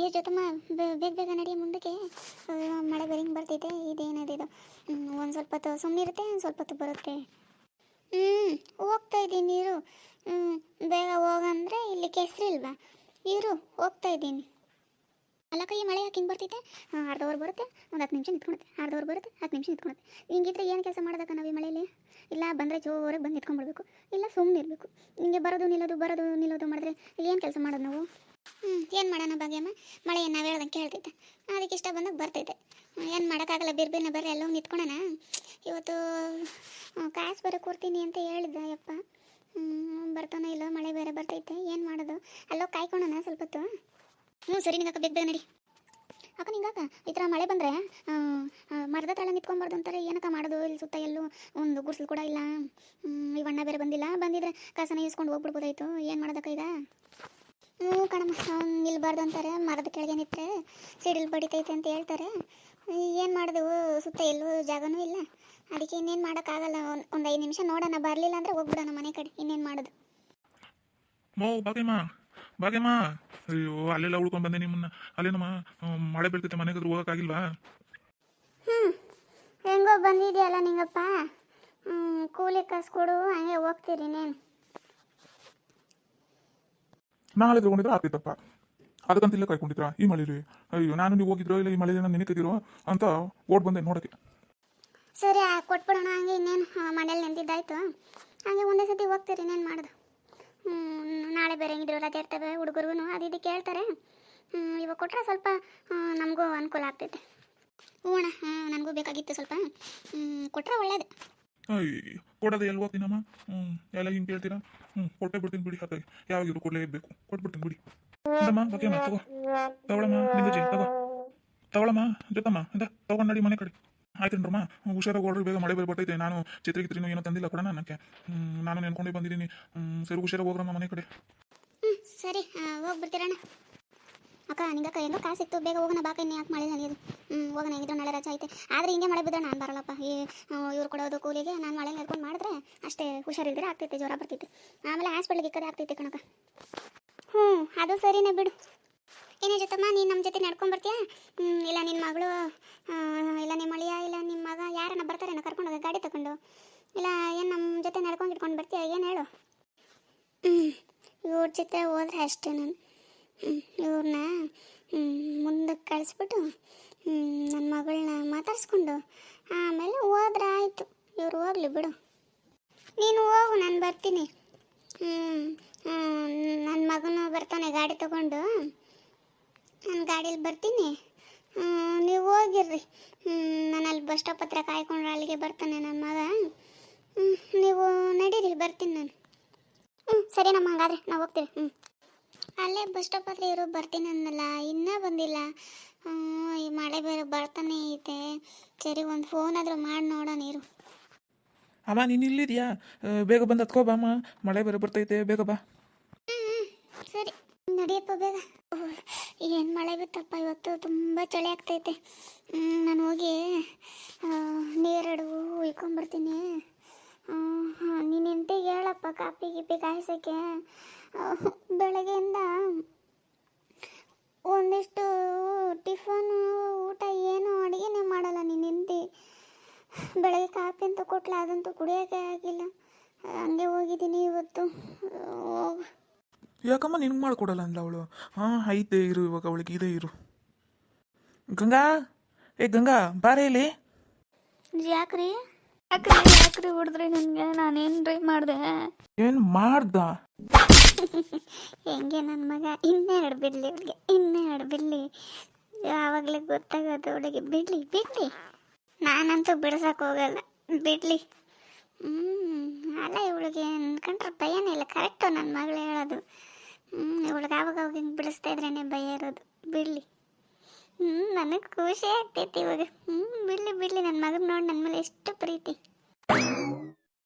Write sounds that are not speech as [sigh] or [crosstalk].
ಏ ಜೊತಮ್ಮ ಬೇಗ ಬೇಗ ನಡಿ ಮುಂದಕ್ಕೆ. ಮಳೆ ಬೆರಿಂಗ್ ಬರ್ತೈತೆ ಇದೇನದು ಇದು. ಒಂದು ಸ್ವಲ್ಪ ಹೊತ್ತು ಸುಮ್ಮನಿರುತ್ತೆ ಒಂದು ಸ್ವಲ್ಪ ಹೊತ್ತು ಬರುತ್ತೆ. ಹ್ಞೂ ಹೋಗ್ತಾ ಇದ್ದೀನಿ ನೀರು ಬೇಗ ಹೋಗಂದ್ರೆ ಇಲ್ಲಿ ಕೆಸರಿಲ್ವಾ ನೀರು ಹೋಗ್ತಾ ಇದ್ದೀನಿ. ಅಲ್ಲ ಕೈ, ಮಳೆ ಯಾಕೆ ಹಿಂಗೆ ಬರ್ತೈತೆ ಹಾಂ, ಅರ್ಧ ಅವರ್ ಬರುತ್ತೆ, ಒಂದು ಹತ್ತು ನಿಮಿಷ ನಿಂತ್ಕೊಳುತ್ತೆ ಅರ್ಧ ಅವರ್ ಬರುತ್ತೆ, ಹತ್ತು ನಿಮಿಷ ನಿಂತ್ಕೊಳುತ್ತೆ ಹಿಂಗಿದ್ರೆ ಏನು ಕೆಲಸ ಮಾಡೋದಕ್ಕ ನಾವು ಈ ಮಳೆಯಲ್ಲಿ ಇಲ್ಲ, ಬಂದರೆ ಜೋರಾಗಿ ಬಂದು ನಿಂತ್ಕೊಂಡ್ಬಿಡ್ಬೇಕು. ಇಲ್ಲ ಸುಮ್ಮನೆ ಇರಬೇಕು ಹಿಂಗೆ ಬರೋದು ನಿಲ್ಲೋದು ಬರೋದು ನಿಲ್ಲೋದು ಮಾಡಿದ್ರೆ ಇಲ್ಲಿ ಏನು ಕೆಲಸ ಮಾಡೋದು ನಾವು? ಹ್ಞೂ ಏನು ಮಾಡೋಣ ಭಾಗ್ಯಮ್ಮ? ಮಳೆ ನಾವು ಹೇಳ್ದಂಗೆ ಕೇಳ್ತಿದ್ದೆ ಅದಕ್ಕೆ ಇಷ್ಟ ಬಂದಾಗ ಬರ್ತೈತೆ. ಏನು ಮಾಡೋಕ್ಕಾಗಲ್ಲ ಬಿರ್ಬಿನ ಬರ್ರಿ ಎಲ್ಲೋ ನಿಂತ್ಕೊಳೋಣ. ಇವತ್ತು ಕಾಸು ಬರೋ ಕೊಡ್ತೀನಿ ಅಂತ ಹೇಳಿದ್ದ ಯಪ್ಪ. ಬರ್ತಾನೋ ಇಲ್ಲೋ, ಮಳೆ ಬೇರೆ ಬರ್ತೈತೆ, ಏನು ಮಾಡೋದು? ಅಲ್ಲೋ ಕಾಯ್ಕೊಳೋಣ ಸ್ವಲ್ಪ ಹೊತ್ತು ಹ್ಞೂ ಸರಿ ನಿಂಗಕ್ಕ, ಬೇಗ ಬೇಗ ನಡಿ. ಅಕ್ಕ ನಿಂಗಾಕ ಈ ಥರ ಮಳೆ ಬಂದರೆ ಮರದ ತಾಳ ನಿಂತ್ಕೊಂಬಾರ್ದು ಅಂತಾರೆ, ಏನಕ್ಕ ಮಾಡೋದು? ಇಲ್ಲಿ ಸುತ್ತ ಎಲ್ಲೂ ಒಂದು ಗುಡ್ಸಲು ಕೂಡ ಇಲ್ಲ. ಈ ಬಣ್ಣ ಬೇರೆ ಬಂದಿಲ್ಲ. ಬಂದಿದ್ರೆ ಕಸನ ಇಸ್ಕೊಂಡು ಹೋಗ್ಬಿಡ್ಬೋದಾಯ್ತು. ಏನು ಮಾಡೋದಕ್ಕ ಈಗ? ಹ್ಞೂ ಕಣಮ್ಮ ಅವ್ನು ನಿಲ್ಬಾರ್ದು ಅಂತಾರೆ. ಮರದ ಕೆಳಗೆ ನಿಂತರೆ ಸಿಡಿಲ್ ಬಡಿತೈತೆ ಅಂತ ಹೇಳ್ತಾರೆ. ಏನು ಮಾಡಿದೆವು ಸುತ್ತ ಎಲ್ಲೂ ಜಾಗನೂ ಇಲ್ಲ. ಅದಕ್ಕೆ ಇನ್ನೇನು ಮಾಡೋಕ್ಕಾಗಲ್ಲ. ಒಂದು ಐದು ನಿಮಿಷ ನೋಡೋಣ. ಬರಲಿಲ್ಲ ಅಂದರೆ ಹೋಗ್ಬಿಡೋಣ ಮನೆ ಕಡೆ. ಇನ್ನೇನು ಮಾಡೋದು? ಮೋ ಬಾಗೇಮ್ಮ. ಬಾಗೇಮ್ಮ. ಅಯ್ಯೋ ಅಲ್ಲೆಲ್ಲ ಉಳ್ಕೊಂಡು ಬಂದೆ ನಿಮ್ಮನ್ನ. ಅಲ್ಲೇನಮ್ಮ ಮಳೆ ಬೀಳ್ತೈತೆ ಮನೆಗಾದ್ರೂ ಹೋಗೋಕ್ಕಾಗಿಲ್ವಾ? ಹ್ಞೂ ಹೆಂಗೋ ಬಂದಿದೆಯಲ್ಲ ನಿಂಗಪ್ಪ. ಕೂಲಿ ಕಾಸು ಕೊಡು ಹಂಗೆ ಹೋಗ್ತೀರಿ ನೀನು ನಾಳೆ ತಗೊಂಡಿದ್ರೆ ಅದಕ್ಕಂತ ಇಲ್ಲೇ ಕಾಯ್ಕೊಂಡಿದ್ರಾ ಈ ಮಳೆಲಿ ಅಯ್ಯೋ ನಾನು ನೀವು ಹೋಗಿದ್ರೋ ಇಲ್ಲ ಈ ಮಳೆ ನೆನಕಿದಿರೋ ಅಂತ ಓಡ್ ಬಂದೆ ನೋಡಕ್ಕೆ. ಸರಿ ಆ, ಕೊಟ್ಬಿಡೋಣ. ಹಂಗೆ ಇನ್ನೇನು ಮನೇಲಿ ನೆಂದಿದ್ದಾಯ್ತು ಹಂಗೆ ಒಂದೇ ಸತಿ ಹೋಗ್ತೀರಿ ಇನ್ನೇನು ಮಾಡೋದು? ನಾಳೆ ಬೇರೆ ಹೆಂಗಿದ್ರು ರಜೆ ಇರ್ತವೆ ಹುಡುಗರಿಗೂ ಅದು ಇದು ಕೇಳ್ತಾರೆ. ಇವಾಗ ಕೊಟ್ಟರೆ ಸ್ವಲ್ಪ ನಮಗೂ ಅನುಕೂಲ ಆಗ್ತೈತೆ. ಹ್ಞೂ ಅಣ್ಣ ನನಗೂ ಬೇಕಾಗಿತ್ತು ಸ್ವಲ್ಪ. ಕೊಟ್ಟರೆ ಒಳ್ಳೇದು. ಅಯ್ಯ ಕೊಡೋದೇ ಎಲ್ಲಿ ಹೋಗ್ತೀನಮ್ಮ ಹ್ಞೂ ಎಲ್ಲ ಹಿಂಗೆ ಕೇಳ್ತೀರಾ? ಹ್ಞೂ ಕೊಟ್ಟೆ ಬಿಡ್ತೀನಿ ಬಿಡಿ ಹಾಗಾಗಿ ಯಾವಾಗಿರು ಕೊಡಲೇ ಇರಬೇಕು. ಕೊಟ್ಬಿಡ್ತೀನಿ ಬಿಡಿ. ಅಮ್ಮ ಓಕೆ ಅಮ್ಮ, ತಗೋ. ತಗೊಳಮ್ಮ ನಿಂಗಜಿ ತಗೋ. ತಗೊಳಮ್ಮ, ಜೊತಮ್ಮ, ಇಂದ, ತಗೊಂಡು ಮನೆ ಕಡೆ. ಆಯ್ತೇನ್ರಮ್ಮ ಹುಷಾರಾಗಿ ಹೊಡ್ರಿ ಬೇಗ ಮಳೆ ಬೇರೆ ಬರ್ತೈತೆ ನಾನು ಚಿತ್ರಗಿತ್ರಿನೂ ಏನೋ ತಂದಿಲ್ಲ ಕೊಡೋಣ ನನಗೆ ನಾನು ನೆನ್ಕೊಂಡು ಬಂದಿದ್ದೀನಿ. ಸರಿ, ಹುಷಾರಾಗಿ ಹೋಗ್ರಮ್ಮ ಮನೆ ಕಡೆ. ಸರಿ ಹೋಗ್ಬಿಡ್ತೀರಣ್ಣ ಅಕ್ಕ ನಿಂಗಕ್ಕ ಹೆಂಗೋ ಕಾಸು ಸಿಕ್ತು ಬೇಗ ಹೋಗೋಣ, ಬಾಕ ಇನ್ನು ಯಾಕೆ ಮಳೆ ನಲಿಯೋದು ಹ್ಞೂ ಹೋಗೋಣ ಹೆಂಗಿದ್ರು ನಾಳೆ ರಜೆ ಐತೆ. ಆದರೆ ಹಿಂಗೆ ಮಳೆ ಬಿದ್ದರೆ ನಾನು ಬರಲ್ಲಪ್ಪ. ಈ ಇವ್ರು ಕೊಡೋದು ಕೂಲಿಗೆ, ನಾನು ಮಳೆ ನಡ್ಕೊಂಡು ಮಾಡಿದ್ರೆ ಅಷ್ಟೇ ಹುಷಾರಿದ್ರೆ ಆಗ್ತೈತೆ, ಜ್ವರ ಬರ್ತೈತೆ ಆಮೇಲೆ ಹಾಸ್ಪಿಟ್ಲಿಗೆ ಕಡೆ ಆಗ್ತೈತೆ ಕಣಕ್ಕ. ಹ್ಞೂ ಅದು ಸರಿನೇ ಬಿಡು. ಏನೇ ಜೊತಮ್ಮ, ನೀನು ನಮ್ಮ ಜೊತೆ ನಡ್ಕೊಂಡು ಬರ್ತೀಯಾ ಇಲ್ಲ ನಿನ್ನ ಮಗಳು ಇಲ್ಲ ನಿಮ್ಮ ಅಳಿಯ, ಇಲ್ಲ ನಿಮ್ಮ ಮಗ ಯಾರನ್ನ ಬರ್ತಾರೇನೋ ಕರ್ಕೊಂಡು ಹೋಗಿ ಗಾಡಿ ತಗೊಂಡು. ಇಲ್ಲ, ಏನು ನಮ್ಮ ಜೊತೆ ನಡ್ಕೊಂಡು ಇಟ್ಕೊಂಡು ಬರ್ತೀಯಾ? ಏನು ಹೇಳು? ಹ್ಞೂ ಇವ್ರ ಜೊತೆ ಹೋದ್ರೆ ಅಷ್ಟೇ ನಾನು. ಇವ್ರನ್ನ ಮುಂದಕ್ಕೆ ಕಳಿಸ್ಬಿಟ್ಟು ನನ್ನ ಮಗಳನ್ನ ಮಾತಾಡಿಸ್ಕೊಂಡು ಆಮೇಲೆ ಹೋದ್ರೆ ಆಯಿತು. ಇವ್ರು ಹೋಗ್ಲಿ ಬಿಡು. ನೀನು ಹೋಗು, ನಾನು ಬರ್ತೀನಿ. ಹ್ಞೂ ನನ್ನ ಮಗನು ಬರ್ತಾನೆ ಗಾಡಿ ತಗೊಂಡು. ನಾನು ಗಾಡೀಲಿ ಬರ್ತೀನಿ. ನೀವು ಹೋಗಿರ್ರಿ. ನಾನು ಅಲ್ಲಿ ಬಸ್ ಸ್ಟಾಪ್ ಹತ್ರ ಕಾಯ್ಕೊಂಡ್ರೆ ಅಲ್ಲಿಗೆ ಬರ್ತಾನೆ ನನ್ನ ಮಗ. ನೀವು ನಡೀರಿ, ಬರ್ತೀನಿ ನಾನು. ಹ್ಞೂ ಸರಿ ನಮ್ಮ ಹಂಗಾದ್ರೆ ನಾವು ಹೋಗ್ತೀವಿ. ಹ್ಞೂ ಅಲ್ಲೇ ಬಸ್ ಸ್ಟಾಪ್ ಹತ್ರ ಇರೋ ಬರ್ತೀನಿ ಅನ್ನಲ್ಲ ಇನ್ನೂ ಬಂದಿಲ್ಲ. ಈ ಮಳೆ ಬೇರೆ ಬರ್ತಾನೆ ಐತೆ. ಸರಿ ಒಂದು ಫೋನ್ ಆದರೂ ಮಾಡಿ ನೋಡೋಣ ನೀರು ಅಮ್ಮ ನೀನು ಇಲ್ಲಿದ್ಯಾ? ಬೇಗ ಬಂದು ಹತ್ಕೋ ಬಾಮ್ಮ. ಮಳೆ ಬೇರೆ ಬರ್ತೈತೆ ಬೇಗ ಬಾ. ಸರಿ. ನಡಿಯಪ್ಪ ಬೇಗ. ಏನು ಮಳೆ ಬಿತ್ತಪ್ಪ ಇವತ್ತು? ತುಂಬ ಚಳಿ ಆಗ್ತೈತೆ. ನಾನು ಹೋಗಿ ನೀರಡು ಉಯ್ಕೊಂಡ್ಬರ್ತೀನಿ ಹೇಳಪ್ಪ ಕಾಪಿ ಗಿಪಿ ಕಾಯಿಸೋಕ್ಕೆ ಬೆಳಗ್ಗೆಯಿಂದ ಒಂದಿಷ್ಟು ಟಿಫನು ಊಟ ಏನು ಅಡುಗೆನೇ ಮಾಡಲ್ಲ ನೀನು ಹಿಂದಿ ಬೆಳಗ್ಗೆ ಕಾಫಿ ಅಂತ ಕೊಟ್ಲ ಅದಂತೂ ಕುಡಿಯೋಕೆ ಆಗಿಲ್ಲ. ಹಂಗೆ ಹೋಗಿದ್ದೀನಿ ಇವತ್ತು. ಯಾಕಮ್ಮ ನಿನ್ಗೆ ಮಾಡಿಕೊಡಲ್ಲ ಅಂದ ಅವಳು? ಹಾಂ ಐತೆ ಇರು ಇವಾಗ ಅವಳಿಗೆ ಇದೇ ಇರು. ಗಂಗಾ ಏ ಗಂಗಾ ಬಾರೇ ಇಲ್ಲಿ. ಯಾಕ್ರಿ? ಯಾಕ್ರಿ ಯಾಕ್ರಿ ಹೊಡೆದ್ರಿ ನನಗೆ? ನಾನೇನ್ರಿ ಮಾಡಿದೆ? ಏನ್ ಮಾಡ್ದ? [laughs] ಹೆಂಗೆ ನನ್ನ ಮಗ? ಇನ್ನೆರಡು ಬಿಡ್ಲಿ ಅವ್ಳಿಗೆ ಇನ್ನೆರಡು ಬಿಡ್ಲಿ. ಯಾವಾಗಲೇ ಗೊತ್ತಾಗೋದು ಅವಳಿಗೆ ಬಿಡ್ಲಿ ಬಿಡ್ಲಿ. ನಾನಂತೂ ಬಿಡ್ಸಕ್ಕೆ ಹೋಗಲ್ಲ. ಬಿಡ್ಲಿ. ಹ್ಞೂ ಅಲ್ಲ ಇವಳಿಗೆ ಅನ್ಕೊಂಡ್ರೆ ಭಯನೇ ಇಲ್ಲ. ಕರೆಕ್ಟು ನನ್ನ ಮಗಳು ಹೇಳೋದು. ಹ್ಞೂ ಇವಳಿಗೆ ಆವಾಗ ಅವಾಗ ಹಿಂಗೆ ಬಿಡಿಸ್ತಾ ಇದ್ರೇ ಭಯ ಇರೋದು. ನನಗೆ ಖುಷಿ ಆಗ್ತೈತಿ ಇವಾಗ. ಹ್ಞೂ ಬಿಡ್ಲಿ ಬಿಡ್ಲಿ. ನನ್ನ ಮಗನ ನೋಡಿ ನನ್ನ ಮೇಲೆ ಎಷ್ಟು ಪ್ರೀತಿ.